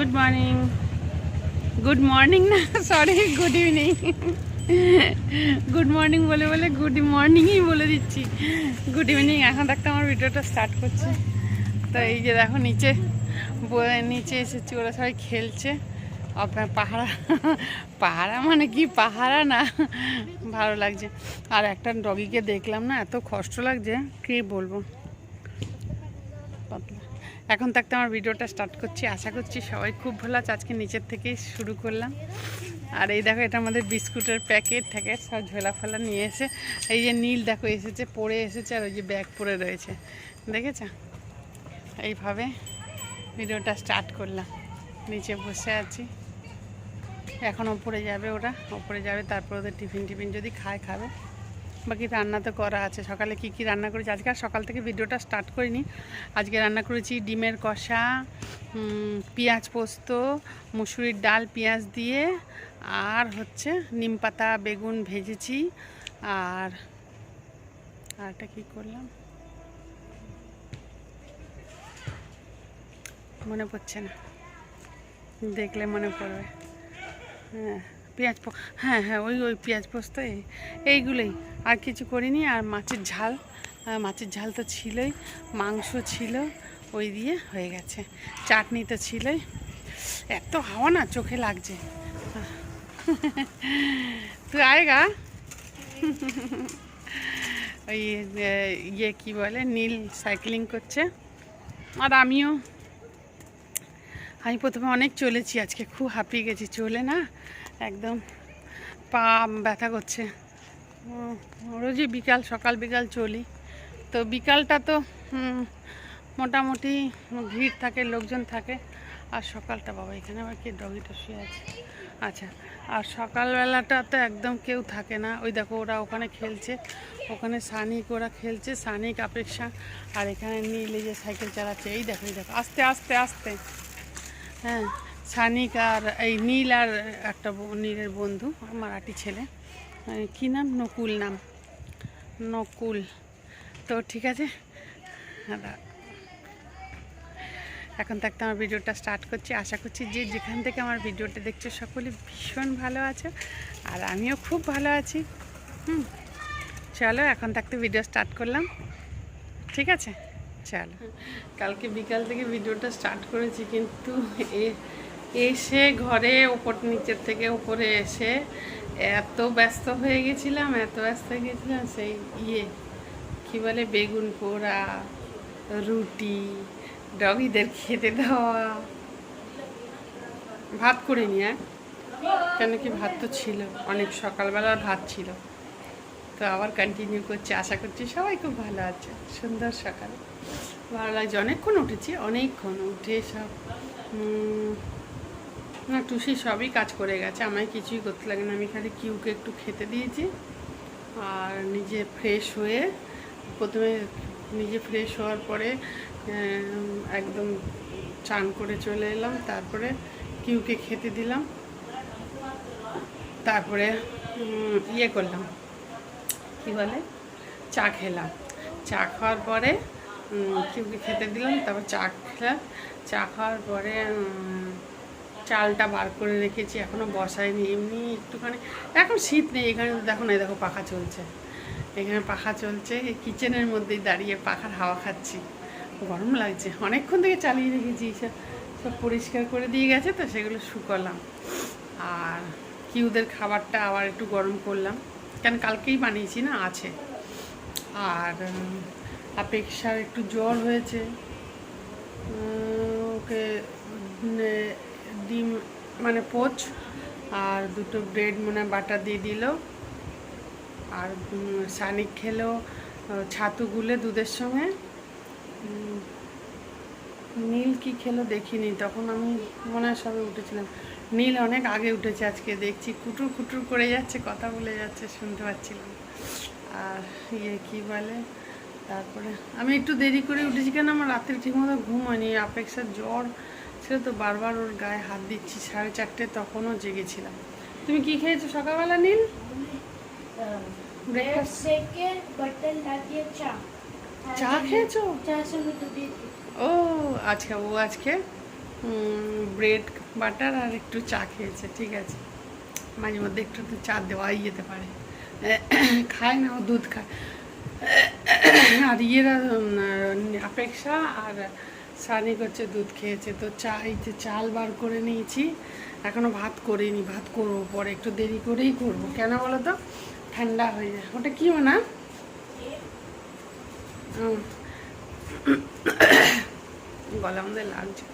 Good morning good morning না sorry good evening good morning বলে বলে গুড মর্নিংই বলে দিচ্ছি। গুড ইভিনিং এখন থাকতে আমার ভিডিওটা স্টার্ট করছে। তো এই যে দেখো নিচে নিচে এসেছি, ওরা সবাই খেলছে। আপনার পাহারা পাহারা মানে কি? পাহারা না? ভালো লাগছে। আর একটা ডগিকে দেখলাম না, এত কষ্ট লাগছে, কি বলব? পাতলা। এখন থাকতে আমার ভিডিওটা স্টার্ট করছি। আশা করছি সবাই খুব ভালো আছে। আজকে নিচের থেকেই শুরু করলাম। আর এই দেখো, এটা আমাদের বিস্কুটের প্যাকেট ট্যাকেট সব ঝোলা ফোলা নিয়ে এসে, এই যে নীল দেখো, এসেছে পরে এসেছে, আর ওই যে ব্যাগ পরে রয়েছে। দেখেছ? এইভাবে ভিডিওটা স্টার্ট করলাম। নিচে বসে আছি। এখন ওপরে যাবে ওরা, ওপরে যাবে, তারপর ওদের টিফিন টিফিন যদি খায়, খাবে। বাকি রান্না তো করা আছে। সকালে কি কি রান্না করেছি? আজকে আর সকাল থেকে ভিডিওটা স্টার্ট করিনি। আজকে রান্না করেছি ডিমের কষা পেঁয়াজ পোস্ত, মুসুরির ডাল, পেঁয়াজ দিয়ে, আর হচ্ছে নিম পাতা, বেগুন ভেজেছি, আর আরটা কি করলাম? মনে পড়ছে না। দেখলে মনে পড়বে। হ্যাঁ। পেঁয়াজ হ্যাঁ হ্যাঁ ওই ওই পেঁয়াজ পোস্ত, এই, এইগুলোই। আর কিছু করিনি, আর মাছের ঝাল মাছের ঝাল তো ছিলই, মাংস ছিল, ওই দিয়ে হয়ে গেছে। চাটনি তো ছিলই। এত হাওয়া না চোখে লাগছে। তুই আয়গা ওই ইয়ে কি বলে, নীল সাইক্লিং করছে। আর আমিও। আমি প্রথমে অনেক চলেছি, আজকে খুব হাঁপিয়ে গেছি, চলে না। একদম। পা ব্যথা করছে। রোজই বিকাল, সকাল বিকাল চলি। তো বিকালটা তো মোটামুটি ভিড় থাকে, লোকজন থাকে। আর সকালটা বাবা, এখানে আবার কি ডগিটা শুয়ে আছে? আচ্ছা আর সকালবেলাটা তো একদম কেউ থাকে না। ওই দেখো, ওরা ওখানে খেলছে। ওখানে সানিক, ওরা খেলছে, সানিক অপেক্ষা আর এখানে নীল যে সাইকেল চালাচ্ছে। এই দেখো এই দেখো, আস্তে আস্তে আস্তে। হ্যাঁ সানিক আর এই নীল আর একটা নীলের বন্ধু, আমার আটি ছেলে। কী নাম? নকুল নাম। নকুল। তো ঠিক আছে। এখন থাকতে আমার ভিডিওটা স্টার্ট করছি। আশা করছি যে যেখান থেকে আমার ভিডিওটা দেখছ, সকলে ভীষণ ভালো আছে আর আমিও খুব ভালো আছি। হুম। চলো, এখন থাকতে ভিডিও স্টার্ট করলাম। ঠিক আছে? চলো। কালকে বিকাল থেকে ভিডিওটা স্টার্ট করেছি, কিন্তু এ- এসে ঘরে ওপর নিচের থেকে উপরে এসে এত ব্যস্ত হয়ে গেছিলাম, এত ব্যস্ত হয়ে গেছিলাম, সেই ইয়ে কি বলে, বেগুন পোড়া, রুটি, ডগিদের খেতে দেওয়া। ভাত করিনি হ্যাঁ? কেন কি ভাত তো ছিল, অনেক সকালবেলার ভাত ছিল। তো আবার কন্টিনিউ করছি, আশা করছি সবাই খুব ভালো আছে, সুন্দর সকাল। ভালো লাগছে, অনেকক্ষণ উঠেছি, অনেকক্ষণ উঠে সব না, টুসি সবই কাজ করে গেছে, আমায় কিছুই করতে লাগে না। আমি খালি কিউকে একটু খেতে দিয়েছি আর নিজে ফ্রেশ হয়ে, প্রথমে নিজে ফ্রেশ হওয়ার পরে একদম চান করে চলে এলাম, তারপরে কিউকে খেতে দিলাম, তারপরে ইয়ে করলাম, কি বলে? চা খেলাম। চা খাওয়ার পরে কিউকে খেতে দিলাম, তারপর চা খেলাম। চা খাওয়ার পরে চালটা বার করে রেখেছি এখনও বসাইনি এমনি একটুখানি। এখন শীত নেই এখানে দেখো না দেখো পাখা চলছে। এখানে পাখা চলছে কিচেনের মধ্যেই দাঁড়িয়ে পাখার হাওয়া খাচ্ছি। গরম লাগছে অনেকক্ষণ থেকে চালিয়ে রেখেছি সব সব পরিষ্কার করে দিয়ে গেছে তো সেগুলো শুকলাম। আর কিউদের খাবারটা আবার একটু গরম করলাম কেন কালকেই বানিয়েছি না আছে। আর উম, অপেক্ষার একটু জ্বর হয়েছে। ওকে ডিম মানে পোচ আর দুটো ব্রেড মানে বাটা দিয়ে দিল। আর সানিক খেলো ছাতু গুলে দুধের সঙ্গে। নীল কি খেলো দেখিনি, তখন আমি মনে হয় সবে উঠেছিলাম। নীল অনেক আগে উঠেছে আজকে, দেখছি কুটুর কুটুর করে যাচ্ছে, কথা বলে যাচ্ছে, শুনতে পাচ্ছিলাম। আর ইয়ে কি বলে, তারপরে আমি একটু দেরি করে উঠেছি কেন? আমার রাত্রে ঠিকমতো ঘুম হয়নি অপেক্ষার জ্বর। বলছিল তো বারবার ওর গায়ে হাত দিচ্ছি সাড়ে চারটে তখনও জেগেছিলাম। তুমি কি খেয়েছো সকালবেলা নীল? চা খেয়েছো? ও আচ্ছা ও আজকে ব্রেড বাটার আর একটু চা খেয়েছে ঠিক আছে। মাঝে মধ্যে একটু তো চা দেওয়াই যেতে পারে। খায় না ও দুধ খায়। আর ইয়েরা অপেক্ষা আর সানিক করছে দুধ খেয়েছে, তো চা, এই যে চাল বার করে নিয়েছি। এখনও ভাত করিনি, ভাত করব পরে, একটু দেরি করেই করব। কেন বলো তো? ঠান্ডা হয়ে যায়। ওটা কি না গলা আমাদের লাগছে।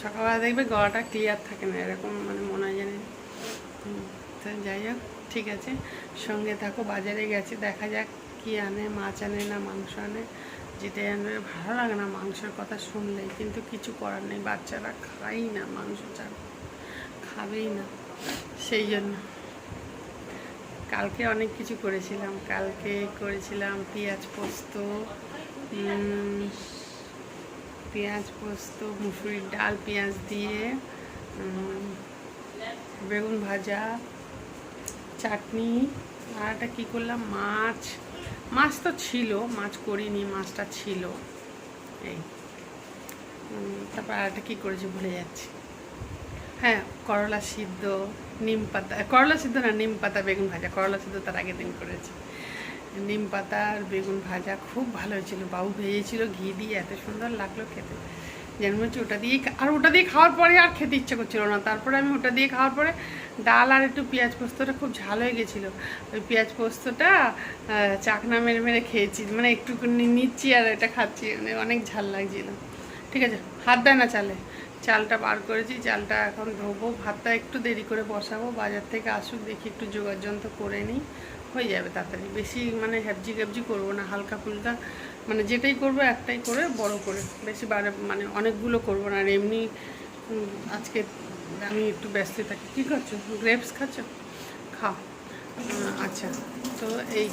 সকালবেলা দেখবে গলাটা ক্লিয়ার থাকে না, এরকম মানে মনে হয় জানি তো যাই হোক, ঠিক আছে। সঙ্গে থাকো, বাজারে গেছে, দেখা যাক কি আনে, মাছ আনে না মাংস আনে। যেটাই আনবে। ভালো লাগে না মাংসের কথা শুনলেই কিন্তু কিছু করার নেই। বাচ্চারা খাই না মাংস ছাড়া খাবেই না। সেই জন্য। কালকে অনেক কিছু করেছিলাম। কালকে করেছিলাম পেঁয়াজ পোস্ত পেঁয়াজ পোস্ত, মুসুরির ডাল, পেঁয়াজ দিয়ে বেগুন ভাজা, চাটনি, আর একটা কী করলাম? মাছ মাছ তো ছিল, মাছ করিনি, মাছটা ছিল। এই। তারপর আর একটা কী করেছি ভুলে যাচ্ছি। হ্যাঁ করলা সিদ্ধ, নিম পাতা, করলা সিদ্ধ না, নিম পাতা, বেগুন ভাজা। করলা সিদ্ধ তার আগের দিন করেছি। নিম পাতা আর বেগুন ভাজা খুব ভালো হয়েছিল। বাবু ভেজেছিল, ঘি দিয়ে, এত সুন্দর লাগল খেতে। যেন হচ্ছে ওটা দিয়েই আর ওটা দিয়ে খাওয়ার পরে আর খেতে ইচ্ছে করছিল না। তারপরে আমি ওটা দিয়ে খাওয়ার পরে ডাল আর একটু পেঁয়াজ পোস্তটা খুব ঝাল হয়ে গেছিল। ওই পেঁয়াজ পোস্তটা চাকনা মেরে মেরে খেয়েছি। মানে একটু নিচ্ছি আর এটা খাচ্ছি। মানে অনেক ঝাল লাগছিল। ঠিক আছে, হাত দেয় না চালে। চালটা বার করেছি, চালটা এখন ধোবো। ভাতটা একটু দেরি করে বসাবো। বাজার থেকে আসুক, দেখি একটু জোগাড় যন্ত্র করে নিই। হয়ে যাবে তাড়াতাড়ি। বেশি মানে হ্যাবজি গ্যাবজি করব না। হালকা ফুলকা মানে যেটাই করব একটাই করে, বড় করে। বেশি বারে মানে অনেকগুলো করব না। আর এমনি আজকে আমি একটু ব্যস্ত থাকি। কী করছ গ্রেপস খাচ্ছ? খাও। আচ্ছা। তো এই,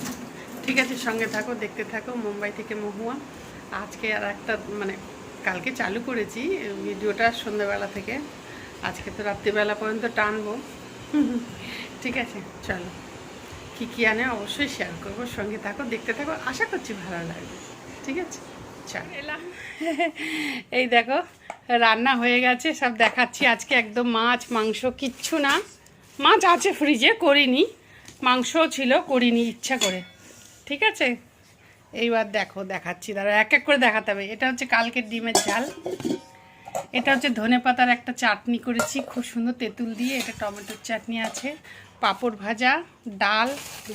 ঠিক আছে, সঙ্গে থাকো, দেখতে থাকো, মুম্বাই থেকে মহুয়া। আজকে আর একটা মানে কালকে চালু করেছি ভিডিওটা সন্ধ্যাবেলা থেকে। আজকে তো রাত্রিবেলা পর্যন্ত টানবো। ঠিক আছে, চলো। কী কী আনে অবশ্যই শেয়ার করব সঙ্গে থাকো দেখতে থাকো আশা করছি ভালো লাগবে। ঠিক আছে? চল। এলাম। এই দেখো রান্না হয়ে গেছে সব দেখাচ্ছি। আজকে একদম মাছ মাংস কিচ্ছু না। মাছ আছে ফ্রিজে করিনি। মাংসও ছিল করিনি ইচ্ছা করে। ঠিক আছে? এইবার দেখো দেখাচ্ছি। দাঁড়া এক এক করে দেখাতে হবে। এটা হচ্ছে কালকের ডিমের ঝাল। এটা হচ্ছে ধনে পাতার একটা চাটনি করেছি। খুব সুন্দর তেঁতুল দিয়ে। এটা টমেটোর চাটনি আছে। পাঁপড় ভাজা, ডাল,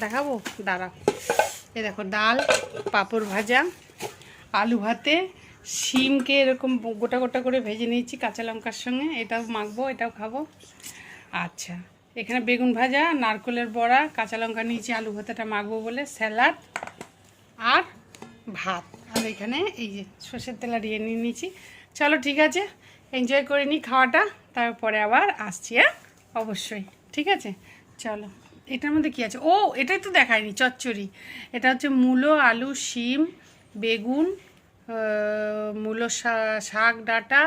দেখাবো? দাঁড়া। এ দেখো, ডাল, পাঁপড় ভাজা, আলু ভাতে, শিমকে এরকম গোটা গোটা করে ভেজে নিয়েছি কাঁচা লঙ্কার সঙ্গে। এটাও মাখবো, এটাও খাব। আচ্ছা এখানে বেগুন ভাজা, নারকলের বড়া, কাঁচা লঙ্কা নিয়েছি, আলু ভাতাটা মাখবো বলে, স্যালাড আর ভাত। আর এখানে এই যে সর্ষের তেল ইয়ে নিয়ে নিয়েছি। চলো, ঠিক আছে এনজয় করে নিই খাওয়াটা, তারপরে আবার আসছি হ্যাঁ? অবশ্যই, ঠিক আছে? চলো এটার মধ্যে কি আছে? ও এটাই তো দেখায়নি চচ্চড়ি। এটা হচ্ছে মূলো আলু শিম বেগুন মূলো শাক ডাঁটা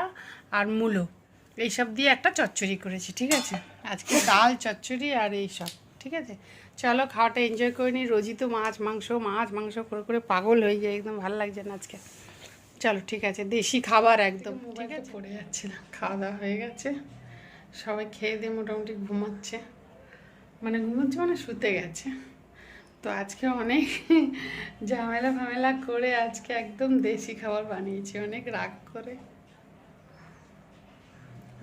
আর মূলো। এইসব দিয়ে একটা চচ্চড়ি করেছি ঠিক আছে? আজকে ডাল চচ্চড়ি আর এইসব ঠিক আছে? চলো খাওয়াটা এনজয় করে নিই। রোজই তো মাছ মাংস মাছ মাংস করে করে পাগল হয়ে যায় একদম ভালো লাগছে না আজকে। চলো ঠিক আছে দেশি খাবার একদম ঠিক আছে? পড়ে যাচ্ছে। না খাওয়া দাওয়া হয়ে গেছে। সবাই খেয়ে দিয়ে মোটামুটি ঘুমাচ্ছে। মানে ঘুমাচ্ছে মানে শুতে গেছে। তো আজকে অনেক ঝামেলা ফামেলা করে আজকে একদম দেশি খাবার বানিয়েছি, অনেক রাগ করে।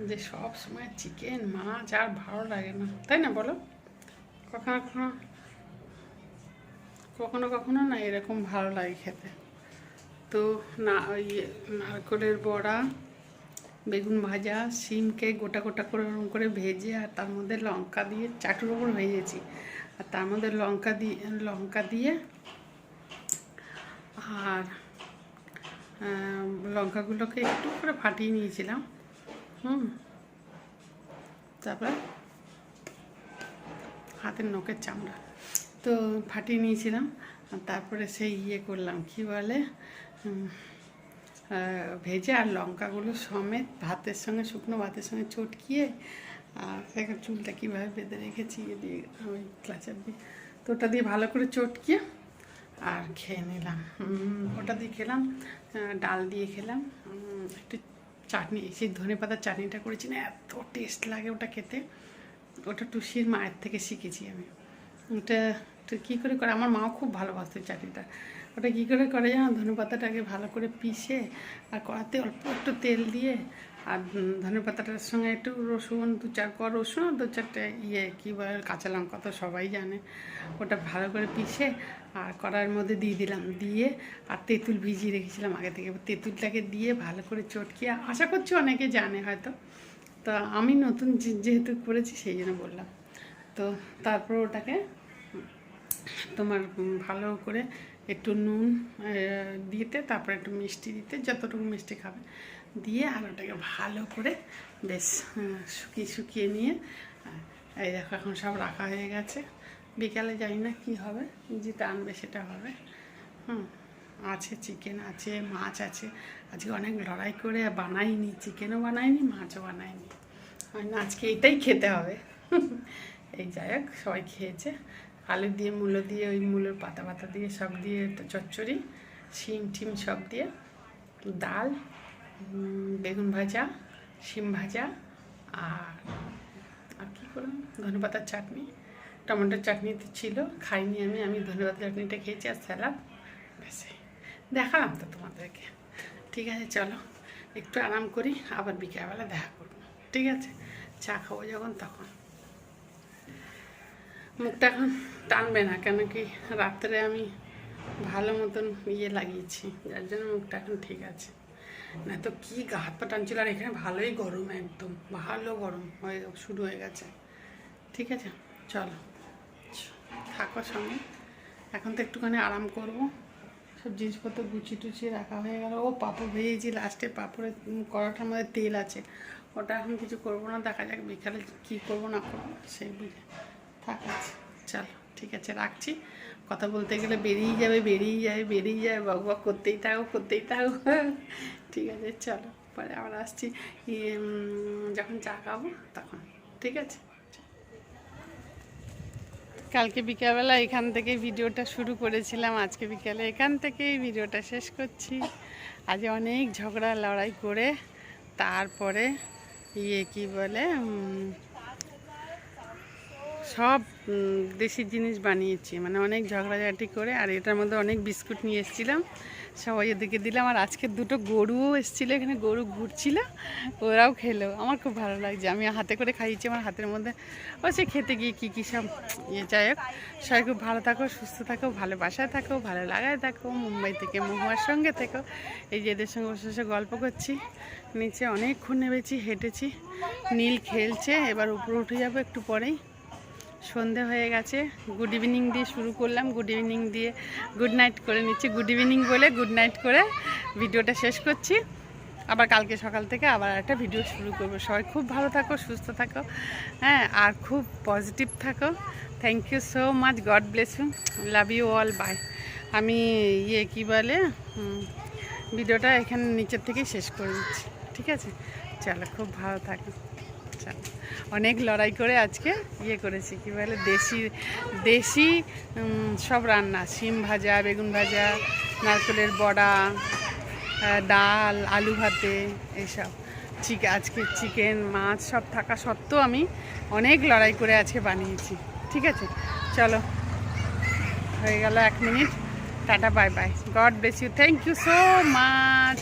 যে সব সময় চিকেন মাছ, আর ভালো লাগে না। তাই না বলো? কখনো কখনো কখনো কখনো না এরকম ভালো লাগে খেতে। তো না ওই নারকলের বড়া বেগুন ভাজা শিমকে গোটা গোটা করে ওরকম করে ভেজে আর তার মধ্যে লঙ্কা দিয়ে চাটুর ওপর ভেজেছি। আর তার মধ্যে লঙ্কা দিয়ে লঙ্কা দিয়ে আর লঙ্কাগুলোকে একটু করে ফাটিয়ে নিয়েছিলাম। হুম। তারপরে হাতের নখের চামড়া। তো ফাটিয়ে নিয়েছিলাম। তারপরে সেই ইয়ে করলাম, কি বলে? ভেজে আর লঙ্কাগুলো সমেত ভাতের সঙ্গে, শুকনো ভাতের সঙ্গে চটকিয়ে, আর চুলটা কীভাবে বেঁধে রেখেছি দিয়ে ওই ক্লাচার দিয়ে। তো ওটা দিয়ে ভালো করে চটকিয়ে আর খেয়ে নিলাম। ওটা দিয়ে খেলাম ডাল দিয়ে খেলাম। একটু চাটনি, সেই ধনে পাতার চাটনিটা করেছি না, এত টেস্ট লাগে ওটা খেতে। ওটা টুসির মায়ের থেকে শিখেছি আমি। ওটা কী করে করে, আমার মাও খুব ভালোবাসতো চাটনিটা। ওটা কী করে করে জানো? ধনে পাতাটাকে ভালো করে পিষে আর কড়াতে অল্প একটু তেল দিয়ে আর ধনে পাতাটার সঙ্গে একটু রসুন, দু চার কোয়া রসুন দু চারটে ইয়ে কী বলে কাঁচা লঙ্কা তো সবাই জানে। ওটা ভালো করে পিষে আর কড়াইয়ের মধ্যে দিয়ে দিলাম। দিয়ে আর তেঁতুল ভিজিয়ে রেখেছিলাম আগে থেকে। তেঁতুলটাকে দিয়ে ভালো করে চটকিয়ে আশা করছি অনেকে জানে হয়তো। তো আমি নতুন যেহেতু করেছি সেই জন্য বললাম। তো তারপর ওটাকে তোমার ভালো করে একটু নুন দিতে, তারপরে একটু মিষ্টি দিতে, যতটুকু মিষ্টি খাবে। দিয়ে আর ওটাকে ভালো করে বেশ শুকিয়ে শুকিয়ে নিয়ে এই দেখো এখন সব রাখা হয়ে গেছে। বিকালে জানি না কী হবে যেটা আনবে সেটা হবে। হুম, আছে চিকেন, আছে মাছ আছে। আজকে অনেক লড়াই করে বানাইনি, চিকেনও বানাইনি, মাছও বানাইনি। আজকে এটাই খেতে হবে। এই যাই হোক, সবাই খেয়েছে। আলু দিয়ে, মূলো দিয়ে, ওই মূলোর পাতা পাতা দিয়ে, সব দিয়ে, চচ্চড়ি, শিম টিম সব দিয়ে, ডাল বেগুন ভাজা, শিম ভাজা, আর আর কী করলাম? ধনেপাতার চাটনি। টমেটোর চাটনি তো ছিল, খাইনি আমি আমি ধনেপাতার চাটনিটা খেয়েছি আর ব্যাস, এই। দেখালাম তো তোমাদেরকে। ঠিক আছে, চলো, একটু আরাম করি, আবার বিকেলবেলা দেখা করব। ঠিক আছে? চা খাব যখন, তখন। মুখটা এখন টানবে না, কেন কি রাত্রে আমি ভালো মতন ইয়ে লাগিয়েছি, যার জন্য মুখটা এখন ঠিক আছে। না তো কি গা হাত পা টানছিল, আর এখানে ভালোই গরম একদম, ভালো গরম হয়ে শুরু হয়ে গেছে। ঠিক আছে, চলো। থাকো সঙ্গে। এখন তো একটুখানি আরাম করব। সব জিনিসপত্র গুছিয়ে টুচিয়ে রাখা হয়ে গেল। ও পাপড় ভেজেছি লাস্টে পাপড়ের কড়াটার মধ্যে তেল আছে। ওটা এখন কিছু করব না, দেখা যাক বিকালে কী করব না করব, সেই বুঝে। থাক চলো, ঠিক আছে, রাখছি। কথা বলতে গেলে বেরিয়ে যাবে বেরিয়ে যাবে বেরিয়ে যাবে, বক বক করতেই থাকো করতেই থাকো। ঠিক আছে, চলো, পরে আবার আসছি। যখন চা খাব তখন, ঠিক আছে? কালকে বিকালবেলা এখান থেকে ভিডিওটা শুরু করেছিলাম, আজকে বিকালে এখান থেকেই ভিডিওটা শেষ করছি। আজ অনেক ঝগড়া, লড়াই করে, তারপরে ইয়ে কি বলে সব দেশি জিনিস বানিয়েছি। মানে অনেক ঝগড়াঝাটি করে, আর এটার মধ্যে অনেক বিস্কুট নিয়ে এসেছিলাম। সবাই ওদেরকে দিলাম, আর আজকে দুটো গরুও এসেছিল, এখানে গরু ঘুরছিল, ওরাও খেলো। আমার খুব ভালো লাগছে, আমি হাতে করে খাইয়েছি, আমার হাতের মধ্যে সে খেতে গিয়ে কী কী সব ইয়ে যাই হোক। সবাই খুব ভালো থাকো, সুস্থ থাকো ভালোবাসায় থাকো, ভালো লাগায় থাকো, মুম্বাই থেকে মহুয়ার সঙ্গে থেকো। এই যে এদের সঙ্গে বসে বসে গল্প করছি, নিচে অনেকক্ষণ নেমেছি, হেঁটেছি, নীল খেলছে, এবার উপরে উঠে যাব একটু পরেই। সন্ধে হয়ে গেছে। গুড ইভিনিং দিয়ে শুরু করলাম। গুড ইভিনিং দিয়ে গুড নাইট করে নিচ্ছি। গুড ইভিনিং বলে গুড নাইট করে ভিডিওটা শেষ করছি। আবার কালকে সকাল থেকে আবার একটা ভিডিও শুরু করব। সবাই খুব ভালো থাকো, সুস্থ থাকো। হ্যাঁ আর খুব পজিটিভ থাকো। Thank you so much God bless you love you all bye আমি ইয়ে কী বলে ভিডিওটা এখানে নিচের থেকেই শেষ করে দিচ্ছি। ঠিক আছে? চলো, খুব ভালো থাকো। চলো। অনেক লড়াই করে আজকে ইয়ে করেছি, কী বলে, দেশি দেশি সব রান্না। শিম ভাজা, বেগুন ভাজা, নারকেলের বড়া ডাল, আলু ভাতে এইসব চিক, আজকে চিকেন, মাছ সব থাকা সত্ত্বেও আমি অনেক লড়াই করে আজকে বানিয়েছি, ঠিক আছে? চলো, হয়ে গেল এক minute. Ta-ta, bye bye. God bless you. Thank you so much.